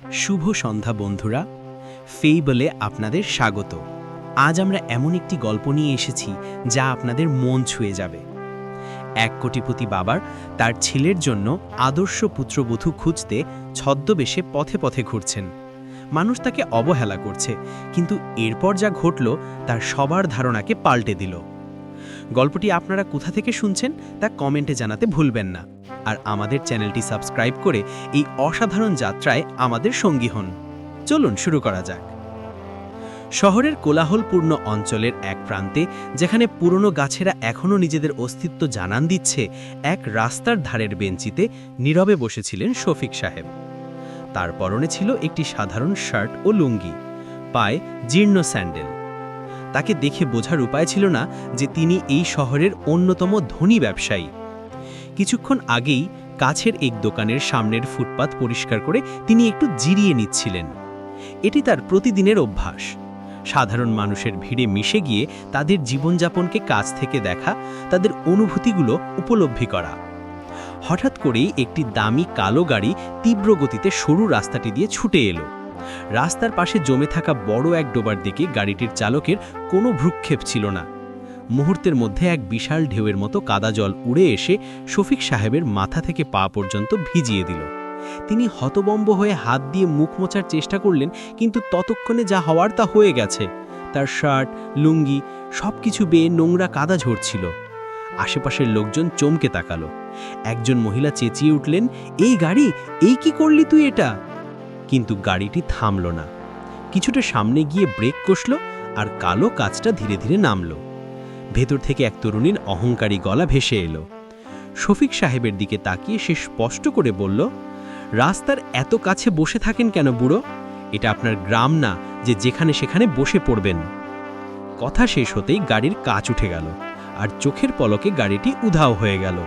শুভ সন্ধ্যা, বন্ধুরা। ফেইবলে আপনাদের স্বাগত। আজ আমরা এমন একটি গল্প নিয়ে এসেছি যা আপনাদের মন ছুঁয়ে যাবে। এক কোটিপতি বাবার তার ছেলের জন্য আদর্শ পুত্রবধূ খুঁজতে ছদ্মবেশে পথে পথে ঘুরছেন। মানুষ তাকে অবহেলা করছে, কিন্তু এরপর যা ঘটল তার সবার ধারণাকে পাল্টে দিল। গল্পটি আপনারা কোথা থেকে শুনছেন তা কমেন্টে জানাতে ভুলবেন না। আর আমাদের চ্যানেলটি সাবস্ক্রাইব করে এই অসাধারণ যাত্রায় আমাদের সঙ্গী হন। চলুন শুরু করা যাক। শহরের কোলাহলপূর্ণ অঞ্চলের এক প্রান্তে, যেখানে পুরনো গাছেরা এখনও নিজেদের অস্তিত্ব জানান দিচ্ছে, এক রাস্তার ধারের বেঞ্চিতে নীরবে বসেছিলেন শফিক সাহেব। তার পরনে ছিল একটি সাধারণ শার্ট ও লুঙ্গি, পায়ে জীর্ণ স্যান্ডেল। তাকে দেখে বোঝার উপায় ছিল না যে তিনি এই শহরের অন্যতম ধনী ব্যবসায়ী। কিছুক্ষণ আগেই কাছের এক দোকানের সামনের ফুটপাত পরিষ্কার করে তিনি একটু জিরিয়ে নিচ্ছিলেন। এটি তার প্রতিদিনের অভ্যাস। সাধারণ মানুষের ভিড়ে মিশে গিয়ে তাদের জীবনযাপনকে কাছ থেকে দেখা, তাদের অনুভূতিগুলো উপলব্ধি করা। হঠাৎ করেই একটি দামি কালো গাড়ি তীব্র গতিতে সরু রাস্তাটি দিয়ে ছুটে এলো। রাস্তার পাশে জমে থাকা বড় এক ডোবার দিকে গাড়িটির চালকের কোনো ভ্রুক্ষেপ ছিল না। মুহূর্তের মধ্যে এক বিশাল ঢেউয়ের মতো কাদা জল উড়ে এসে শফিক সাহেবের মাথা থেকে পা পর্যন্ত ভিজিয়ে দিল। তিনি হতবম্ব হয়ে হাত দিয়ে মুখ মোছার চেষ্টা করলেন, কিন্তু ততক্ষণে যা হওয়ার তা হয়ে গেছে। তার শার্ট, লুঙ্গি সব কিছু বেয়ে নোংরা কাদা ঝরছিল। আশেপাশের লোকজন চমকে তাকালো। একজন মহিলা চেঁচিয়ে উঠলেন, এই গাড়ি? এই কি করলি তুই এটা? কিন্তু গাড়িটি থামল না। কিছুটা সামনে গিয়ে ব্রেক কষল আর কালো কাজটা ধীরে ধীরে নামলো। ভেতর থেকে এক তরুণীর অহংকারী গলা ভেসে এলো। শফিক সাহেবের দিকে তাকিয়ে সে স্পষ্ট করে বলল, রাস্তার এত কাছে বসে থাকেন কেন বুড়ো? এটা আপনার গ্রাম না, যে যেখানে সেখানে বসে পড়বেন। কথা শেষ হতেই গাড়ির কাচ উঠে গেল, আর চোখের পলকে গাড়িটি উধাও হয়ে গেল।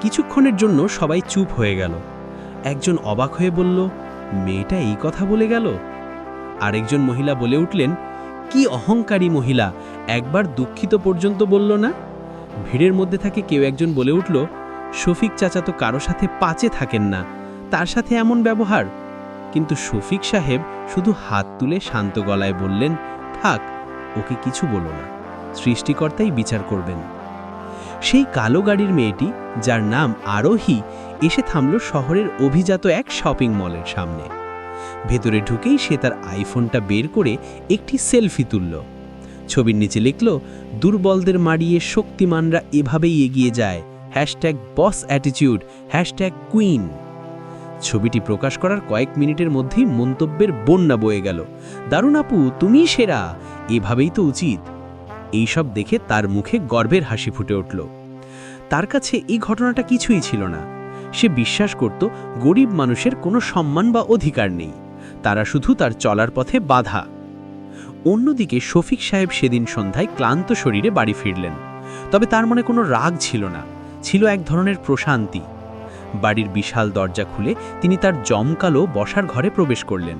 কিছুক্ষণের জন্য সবাই চুপ হয়ে গেল। একজন অবাক হয়ে বলল, মেয়েটা এই কথা বলে গেল? আরেকজন মহিলা বলে উঠলেন, কি অহংকারী মহিলা একবার দুঃখিত পর্যন্ত বলল না? ভিড়ের মধ্যে থাকে কেউ একজন বলে উঠল, শফিক চাচা তো কারও সাথে পাচে থাকেন না, তার সাথে এমন ব্যবহার। কিন্তু শফিক সাহেব শুধু হাত তুলে শান্ত গলায় বললেন, থাক, ওকে কিছু বলো না, সৃষ্টিকর্তাই বিচার করবেন। সেই কালো গাড়ির মেয়েটি, যার নাম আরোহী, এসে থামল শহরের অভিজাত এক শপিং মলের সামনে। ভেতরে ঢুকেই সে তার আইফোনটা বের করে একটি সেলফি তুলল। ছবির নিচে লিখল, দুর্বলদের মারিয়ে শক্তিমানরা এভাবেই এগিয়ে যায়। Hashtag boss attitude hashtag queen. ছবিটি প্রকাশ করার কয়েক মিনিটের মধ্যেই মন্তব্যের বন্যা বয়ে গেল। দারুণ আপু তুমি সেরা। এভাবেই তো উচিত। এইসব দেখে তার মুখে গর্বের হাসি ফুটে উঠল। তার কাছে এই ঘটনাটা কিছুই ছিল না। সে বিশ্বাস করত, গরিব মানুষের কোনো সম্মান বা অধিকার নেই। তারা শুধু তার চলার পথে বাধা। অন্যদিকে শফিক সাহেব সেদিন সন্ধ্যায় ক্লান্ত শরীরে বাড়ি ফিরলেন। তবে তার মনে কোনো রাগ ছিল না, ছিল এক ধরনের প্রশান্তি। বাড়ির বিশাল দরজা খুলে তিনি তার জমকালো বসার ঘরে প্রবেশ করলেন।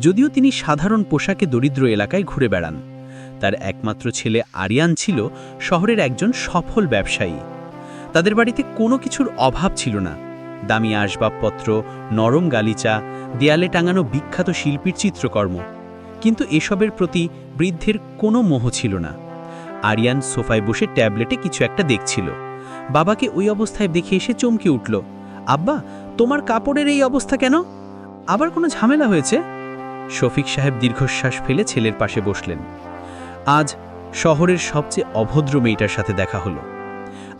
যদিও তিনি সাধারণ পোশাকে দরিদ্র এলাকায় ঘুরে বেড়ান। তার একমাত্র ছেলে আরিয়ান ছিল শহরের একজন সফল ব্যবসায়ী। তাদের বাড়িতে কোনো কিছুর অভাব ছিল না। দামি আসবাবপত্র, নরম গালিচা, দেয়ালে টাঙানো বিখ্যাত শিল্পীর চিত্রকর্ম। কিন্তু এসবের প্রতি বৃদ্ধের কোনো মোহ ছিল না। আরিয়ান সোফায় বসে ট্যাবলেটে কিছু একটা দেখছিল। বাবাকে ওই অবস্থায় দেখে এসে চমকে উঠল, আব্বা, তোমার কাপড়ের এই অবস্থা কেন? আবার কোনো ঝামেলা হয়েছে? শফিক সাহেব দীর্ঘশ্বাস ফেলে ছেলের পাশে বসলেন। আজ শহরের সবচেয়ে অভদ্র মেয়েটার সাথে দেখা হলো।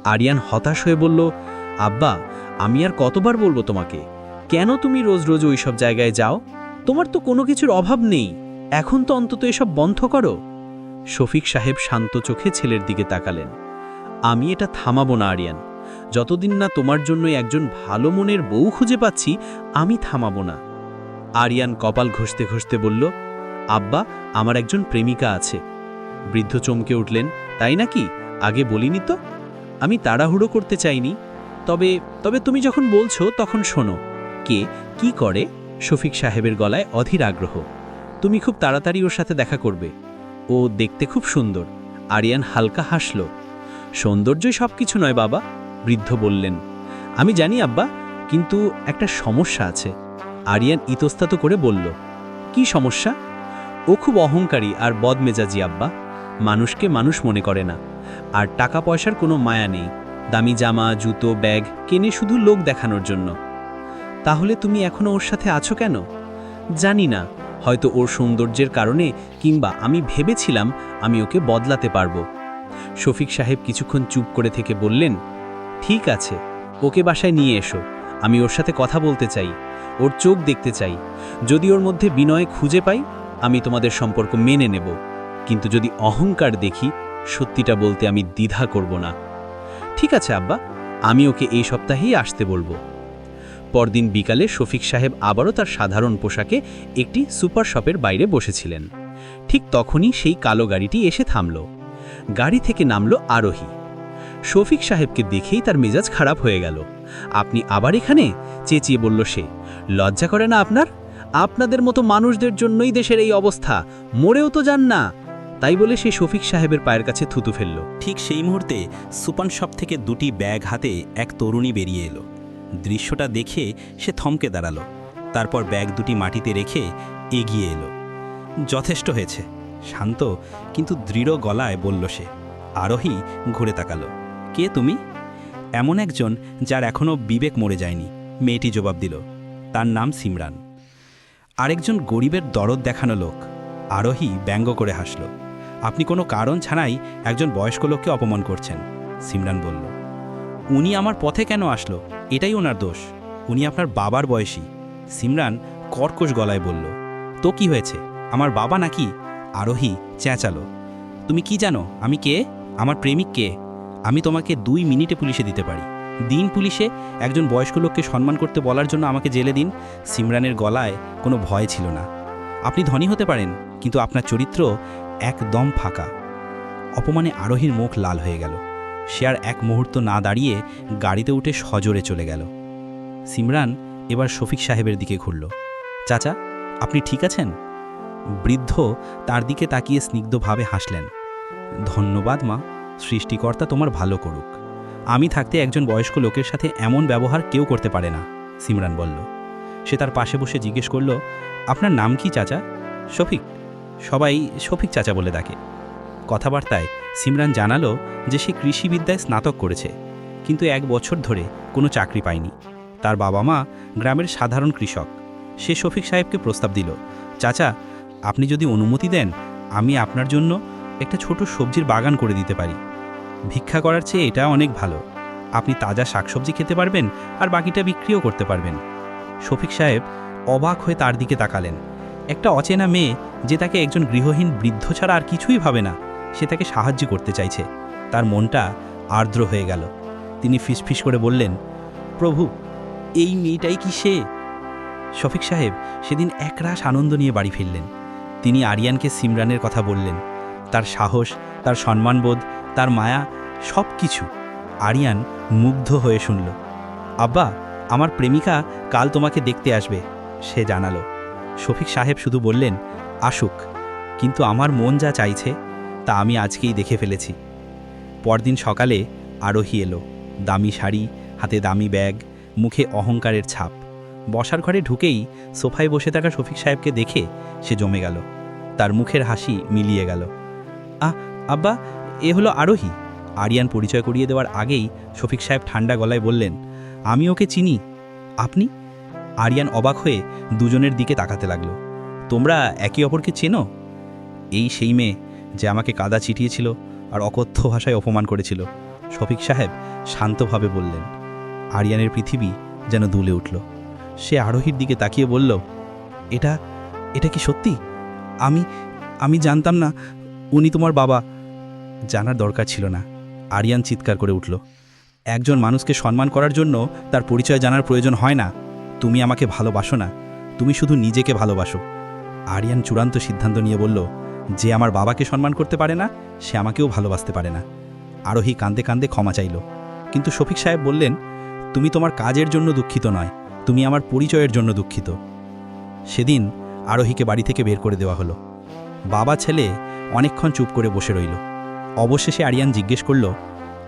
আরিয়ান হতাশ হয়ে বলল, আব্বা, আমি আর কতবার বলব তোমাকে? কেন তুমি রোজ রোজ ওই সব জায়গায় যাও? তোমার তো কোনো কিছুর অভাব নেই। এখন তো অন্তত এসব বন্ধ করো। শফিক সাহেব শান্ত চোখে ছেলের দিকে তাকালেন। আমি এটা থামাবো না, আরিয়ান। যতদিন না তোমার জন্যই একজন ভালো মনের বউ খুঁজে পাচ্ছি, আমি থামাবো না। আরিয়ান কপাল ঘষতে ঘষতে বলল, আব্বা, আমার একজন প্রেমিকা আছে। বৃদ্ধ চমকে উঠলেন, তাই নাকি? আগে বলিনি তো। আমি তাড়াহুড়ো করতে চাইনি। তবে তবে তুমি যখন বলছো, তখন শোনো। কে, কি করে? শফিক সাহেবের গলায় অধীর আগ্রহ। তুমি খুব তাড়াতাড়ি ওর সাথে দেখা করবে। ও দেখতে খুব সুন্দর। আরিয়ান হালকা হাসল। সৌন্দর্যই সব কিছু নয়, বাবা, বৃদ্ধ বললেন। আমি জানি, আব্বা, কিন্তু একটা সমস্যা আছে। আরিয়ান ইতস্তত করে বলল, কি সমস্যা? ও খুব অহংকারী আর বদমেজাজি, আব্বা। মানুষকে মানুষ মনে করে না। আর টাকা পয়সার কোনো মায়া নেই। দামি জামা, জুতো, ব্যাগ কেনে শুধু লোক দেখানোর জন্য। তাহলে তুমি এখনও ওর সাথে আছো কেন? জানি না। হয়তো ওর সৌন্দর্যের কারণে কিংবা আমি ভেবেছিলাম আমি ওকে বদলাতে পারব। শফিক সাহেব কিছুক্ষণ চুপ করে থেকে বললেন, ঠিক আছে, ওকে বাসায় নিয়ে এসো, আমি ওর সাথে কথা বলতে চাই, ওর চোখ দেখতে চাই। যদি ওর মধ্যে বিনয় খুঁজে পাই, আমি তোমাদের সম্পর্ক মেনে নেব। কিন্তু যদি অহংকার দেখি, সত্যিটা বলতে আমি দ্বিধা করব না। ঠিক আছে, আব্বা, আমি ওকে এই সপ্তাহেই আসতে বলব। পরদিন বিকালে শফিক সাহেব আবারও তার সাধারণ পোশাকে একটি সুপার শপের বাইরে বসেছিলেন। ঠিক তখনই সেই কালো গাড়িটি এসে থামল। গাড়ি থেকে নামল আরোহী। শফিক সাহেবকে দেখেই তার মেজাজ খারাপ হয়ে গেল। আপনি আবার এখানে? চেঁচিয়ে বলল সে। লজ্জা করে না আপনার? আপনাদের মতো মানুষদের জন্যই দেশের এই অবস্থা। মরেও তো যান না। তাই বলে সে শফিক সাহেবের পায়ের কাছে থুতু ফেলল। ঠিক সেই মুহূর্তে সুপান শপ থেকে দুটি ব্যাগ হাতে এক তরুণী বেরিয়ে এলো। দৃশ্যটা দেখে সে থমকে দাঁড়াল, তারপর ব্যাগ দুটি মাটিতে রেখে এগিয়ে এলো। যথেষ্ট হয়েছে, শান্ত কিন্তু দৃঢ় গলায় বলল সে। আরোহী ঘুরে তাকালো, কে তুমি? এমন একজন যার এখনও বিবেক মরে যায়নি, মেয়েটি জবাব দিল। তার নাম সিমরান। আরেকজন গরিবের দরদ দেখানো লোক। আরোহী ব্যঙ্গ করে হাসল, আপনি কোনো কারণ ছাড়াই একজন বয়স্ক লোককে অপমান করছেন, সিমরান বলল। উনি আমার পথে কেন আসলো? এটাই ওনার দোষ। উনি আপনার বাবার বয়সী। সিমরান কর্কশ গলায় বলল, তো কি হয়েছে? আমার বাবা নাকি আরোহী চেঁচালো। তুমি কি জানো, আমি কে? আমার প্রেমিক কে? আমি তোমাকে দুই মিনিটে পুলিশে দিতে পারি। দিন পুলিশে একজন বয়স্ক লোককে সম্মান করতে বলার জন্য আমাকে জেলে দিন। সিমরানের গলায় কোনো ভয় ছিল না। আপনি ধনী হতে পারেন, কিন্তু আপনার চরিত্র একদম ফাঁকা। অপমানে আরোহীর মুখ লাল হয়ে গেল। সে আর এক মুহূর্ত না দাঁড়িয়ে গাড়িতে উঠে সজোরে চলে গেল। সিমরান এবার শফিক সাহেবের দিকে ঘুরল। চাচা, আপনি ঠিক আছেন? বৃদ্ধ তার দিকে তাকিয়ে স্নিগ্ধভাবে হাসলেন। ধন্যবাদ, মা। সৃষ্টিকর্তা তোমার ভালো করুক। আমি থাকতে একজন বয়স্ক লোকের সাথে এমন ব্যবহার কেউ করতে পারে না, সিমরান বলল। সে তার পাশে বসে জিজ্ঞেস করল, আপনার নাম কি, চাচা? শফিক। সবাই শফিক চাচা বলে ডাকে। কথাবার্তায় সিমরান জানালো যে সে কৃষিবিদ্যায় স্নাতক করেছে, কিন্তু এক বছর ধরে কোনো চাকরি পায়নি। তার বাবা মা গ্রামের সাধারণ কৃষক। সে শফিক সাহেবকে প্রস্তাব দিল, চাচা, আপনি যদি অনুমতি দেন, আমি আপনার জন্য একটা ছোট সবজির বাগান করে দিতে পারি। ভিক্ষা করার চেয়ে এটা অনেক ভালো। আপনি তাজা শাকসবজি খেতে পারবেন আর বাকিটা বিক্রিও করতে পারবেন। শফিক সাহেব অবাক হয়ে তার দিকে তাকালেন। একটা অচেনা মেয়ে যে তাকে একজন গৃহহীন বৃদ্ধ ছাড়া আর কিছুই ভাবে না। সে তাকে সাহায্য করতে চাইছে। তার মনটা আর্দ্র হয়ে গেল। তিনি ফিসফিস করে বললেন, প্রভু, এই মেয়েটাই কি সে? শফিক সাহেব সেদিন একরাশ আনন্দ নিয়ে বাড়ি ফিরলেন। তিনি আরিয়ানকে সিমরানের কথা বললেন। তার সাহস, তার সম্মানবোধ, তার মায়া সব কিছু আরিয়ান মুগ্ধ হয়ে শুনল। আব্বা, আমার প্রেমিকা কাল তোমাকে দেখতে আসবে, সে জানালো। শফিক সাহেব শুধু বললেন, আসুক, কিন্তু আমার মন যা চাইছে তা আমি আজকেই দেখে ফেলেছি। পরদিন সকালে আরোহী এলো, দামি শাড়ি, হাতে দামি ব্যাগ, মুখে অহংকারের ছাপ। বসার ঘরে ঢুকেই সোফায় বসে থাকা শফিক সাহেবকে দেখে সে জমে গেল। তার মুখের হাসি মিলিয়ে গেল। আহ, আব্বা, এ হলো আরোহী? আরিয়ান পরিচয় করিয়ে দেওয়ার আগেই শফিক সাহেব ঠান্ডা গলায় বললেন, আমি ওকে চিনি। আপনি? আরিয়ান অবাক হয়ে দুজনের দিকে তাকাতে লাগল। তোমরা একে অপরকে চেনো? এই সেই মেয়ে। যে আমাকে কাদা চিটিয়েছিল আর অকথ্য ভাষায় অপমান করেছিল। শফিক সাহেব শান্তভাবে বললেন, আরিয়ানের পৃথিবী যেন দুলে উঠল। সে আরোহীর দিকে তাকিয়ে বলল, এটা এটা কি সত্যি? আমি আমি জানতাম না, উনি তোমার বাবা। জানার দরকার ছিল না। আরিয়ান চিৎকার করে উঠল, একজন মানুষকে সম্মান করার জন্য তার পরিচয় জানার প্রয়োজন হয় না। তুমি আমাকে ভালোবাসো না, তুমি শুধু নিজেকে ভালোবাসো। আরিয়ান চূড়ান্ত সিদ্ধান্ত নিয়ে বলল যে আমার বাবাকে সম্মান করতে পারে না, সে আমাকেও ভালোবাসতে পারে না। আরোহী কান্দে কান্দে ক্ষমা চাইল। কিন্তু শফিক সাহেব বললেন, তুমি তোমার কাজের জন্য দুঃখিত নয়, তুমি আমার পরিচয়ের জন্য দুঃখিত। সেদিন আরোহীকে বাড়ি থেকে বের করে দেওয়া হলো। বাবা ছেলে অনেকক্ষণ চুপ করে বসে রইল। অবশেষে আরিয়ান জিজ্ঞেস করল,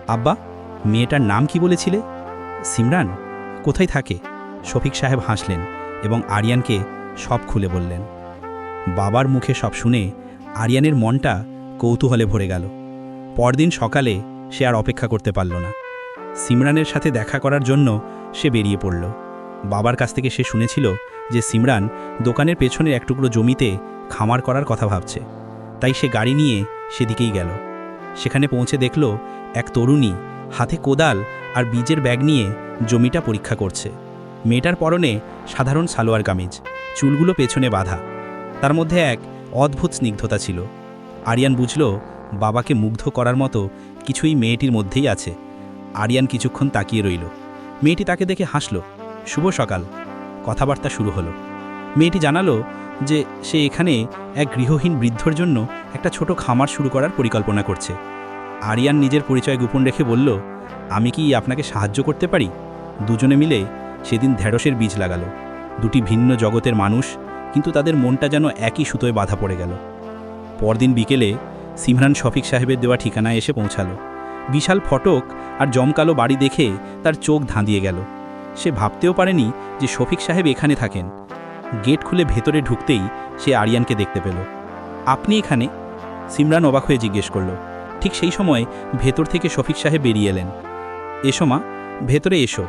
আব্বা, মেয়েটার নাম কি বলেছিলে? সিমরান, কোথায় থাকে? শফিক সাহেব হাসলেন এবং আরিয়ানকে সব খুলে বললেন। বাবার মুখে সব শুনে আরিয়ানের মনটা কৌতূহলে ভরে গেল। পরদিন সকালে সে আর অপেক্ষা করতে পারল না। সিমরানের সাথে দেখা করার জন্য সে বেরিয়ে পড়ল। বাবার কাছ থেকে সে শুনেছিল যে সিমরান দোকানের পেছনের এক টুকরো জমিতে খামার করার কথা ভাবছে। তাই সে গাড়ি নিয়ে সেদিকেই গেল। সেখানে পৌঁছে দেখল এক তরুণী হাতে কোদাল আর বীজের ব্যাগ নিয়ে জমিটা পরীক্ষা করছে। মেয়েটার পরনে সাধারণ সালোয়ার কামিজ, চুলগুলো পেছনে বাঁধা। তার মধ্যে এক অদ্ভুত স্নিগ্ধতা ছিল। আরিয়ান বুঝল, বাবাকে মুগ্ধ করার মতো কিছুই মেয়েটির মধ্যেই আছে। আরিয়ান কিছুক্ষণ তাকিয়ে রইল। মেয়েটি তাকে দেখে হাসল, শুভ সকাল। কথাবার্তা শুরু হলো। মেয়েটি জানালো যে সে এখানে এক গৃহহীন বৃদ্ধর জন্য একটা ছোট খামার শুরু করার পরিকল্পনা করছে। আরিয়ান নিজের পরিচয় গোপন রেখে বলল, আমি কি আপনাকে সাহায্য করতে পারি? দুজনে মিলে সেদিন ঢেঁড়সের বীজ লাগালো। দুটি ভিন্ন জগতের মানুষ কিন্তু তাদের মনটা যেন একই সুতোয় বাধা পড়ে গেল। পরদিন বিকেলে সিমরান শফিক সাহেবের দেওয়া ঠিকানায় এসে পৌঁছালো। বিশাল ফটক আর জমকালো বাড়ি দেখে তার চোখ ধাঁধিয়ে গেল। সে ভাবতেও পারেনি যে শফিক সাহেব এখানে থাকেন। গেট খুলে ভেতরে ঢুকতেই সে আরিয়ানকে দেখতে পেল। আপনি এখানে? সিমরান অবাক হয়ে জিজ্ঞেস করল। ঠিক সেই সময় ভেতর থেকে শফিক সাহেব বেরিয়ে এলেন। এসো মা, ভেতরে এসো।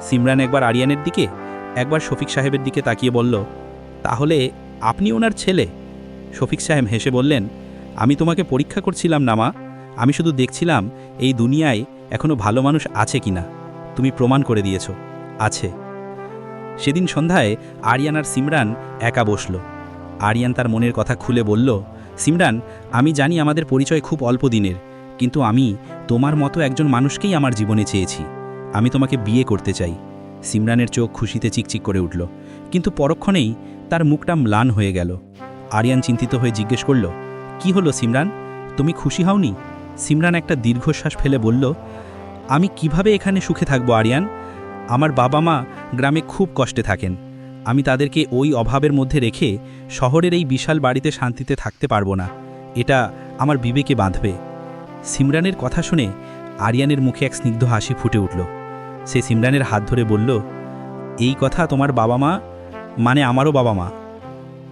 সিমরান একবার আরিয়ানের দিকে, একবার শফিক সাহেবের দিকে তাকিয়ে বলল তাহলে আপনি ওনার ছেলে? শফিক সাহেব হেসে বললেন, আমি তোমাকে পরীক্ষা করছিলাম না মা। আমি শুধু দেখছিলাম এই দুনিয়ায় এখনও ভালো মানুষ আছে কিনা। তুমি প্রমাণ করে দিয়েছ, আছে। সেদিন সন্ধ্যায় আরিয়ান আর সিমরান একা বসল। আরিয়ান তার মনের কথা খুলে বলল, সিমরান, আমি জানি আমাদের পরিচয় খুব অল্প দিনের, কিন্তু আমি তোমার মতো একজন মানুষকেই আমার জীবনে চেয়েছি। আমি তোমাকে বিয়ে করতে চাই। সিমরানের চোখ খুশিতে চিকচিক করে উঠল। কিন্তু পরক্ষণেই তার মুখটা ম্লান হয়ে গেল। আরিয়ান চিন্তিত হয়ে জিজ্ঞেস করল, কি হলো সিমরান? তুমি খুশি হওনি? সিমরান একটা দীর্ঘশ্বাস ফেলে বলল, আমি কীভাবে এখানে সুখে থাকব আরিয়ান? আমার বাবা মা গ্রামে খুব কষ্টে থাকেন। আমি তাদেরকে ওই অভাবের মধ্যে রেখে শহরের এই বিশাল বাড়িতে শান্তিতে থাকতে পারব না। এটা আমার বিবেকে বাঁধবে। সিমরানের কথা শুনে আরিয়ানের মুখে এক স্নিগ্ধ হাসি ফুটে উঠল। সে সিমরানের হাত ধরে বলল, এই কথা তোমার বাবা মা মানে আমারও বাবা মা।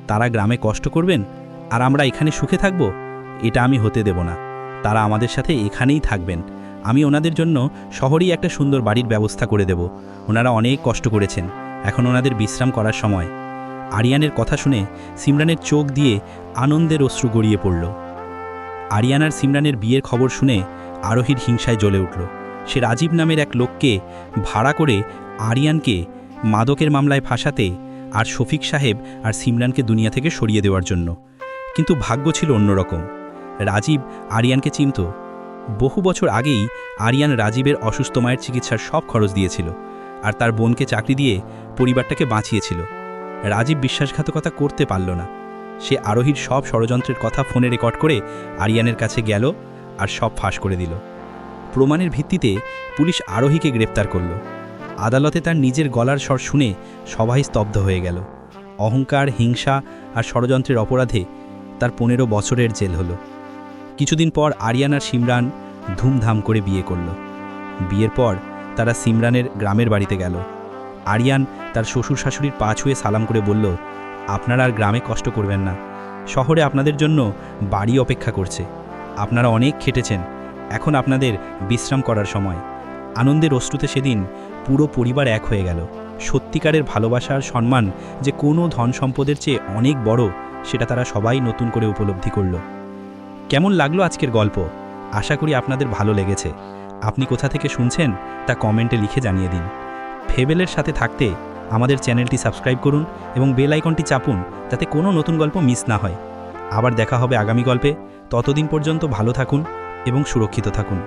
তারা গ্রামে কষ্ট করবেন আর আমরা এখানে সুখে থাকব, এটা আমি হতে দেব না। তারা আমাদের সাথে এখানেই থাকবেন। আমি ওনাদের জন্য শহরেই একটা সুন্দর বাড়ির ব্যবস্থা করে দেব। ওনারা অনেক কষ্ট করেছেন। এখন ওনাদের বিশ্রাম করার সময়। আরিয়ানের কথা শুনে সিমরানের চোখ দিয়ে আনন্দের অশ্রু গড়িয়ে পড়ল। আরিয়ান আর সিমরানের বিয়ের খবর শুনে আরোহীর হিংসায় জ্বলে উঠল। সে রাজীব নামের এক লোককে ভাড়া করে আরিয়ানকে মাদকের মামলায় ফাঁসাতে আর শফিক সাহেব আর সিমরানকে দুনিয়া থেকে সরিয়ে দেওয়ার জন্য। কিন্তু ভাগ্য ছিল অন্যরকম। রাজীব আরিয়ানকে চিনত। বহু বছর আগেই আরিয়ান রাজীবের অসুস্থ মায়ের চিকিৎসার সব খরচ দিয়েছিল আর তার বোনকে চাকরি দিয়ে পরিবারটাকে বাঁচিয়েছিল। রাজীব বিশ্বাসঘাতকতা করতে পারল না। সে আরোহীর সব ষড়যন্ত্রের কথা ফোনে রেকর্ড করে আরিয়ানের কাছে গেল আর সব ফাঁস করে দিল। প্রমাণের ভিত্তিতে পুলিশ আরোহীকে গ্রেপ্তার করল। আদালতে তার নিজের গলার স্বর শুনে সবাই স্তব্ধ হয়ে গেল। অহংকার, হিংসা আর ষড়যন্ত্রের অপরাধে তার পনেরো বছরের জেল হলো। কিছুদিন পর আরিয়ান আর সিমরান ধুমধাম করে বিয়ে করল। বিয়ের পর তারা সিমরানের গ্রামের বাড়িতে গেল। আরিয়ান তার শ্বশুর শাশুড়ির পা ছুঁয়ে সালাম করে বলল, আপনারা আর গ্রামে কষ্ট করবেন না। শহরে আপনাদের জন্য বাড়ি অপেক্ষা করছে। আপনারা অনেক খেটেছেন। এখন আপনাদের বিশ্রাম করার সময়। আনন্দের অশ্রুতে সেদিন পুরো পরিবার এক হয়ে গেল। সত্যিকারের ভালোবাসা আর সম্মান যে কোনো ধন সম্পদের চেয়ে অনেক বড়, সেটা তারা সবাই নতুন করে উপলব্ধি করল। কেমন লাগল আজকের গল্প? আশা করি আপনাদের ভালো লেগেছে। আপনি কোথা থেকে শুনছেন তা কমেন্টে লিখে জানিয়ে দিন। ফেবেলের সাথে থাকতে আমাদের চ্যানেলটি সাবস্ক্রাইব করুন এবং বেল আইকনটি চাপুন যাতে কোনো নতুন গল্প মিস না হয়। আবার দেখা হবে আগামী গল্পে। ততদিন পর্যন্ত ভালো থাকুন এবং সুরক্ষিত থাকুন।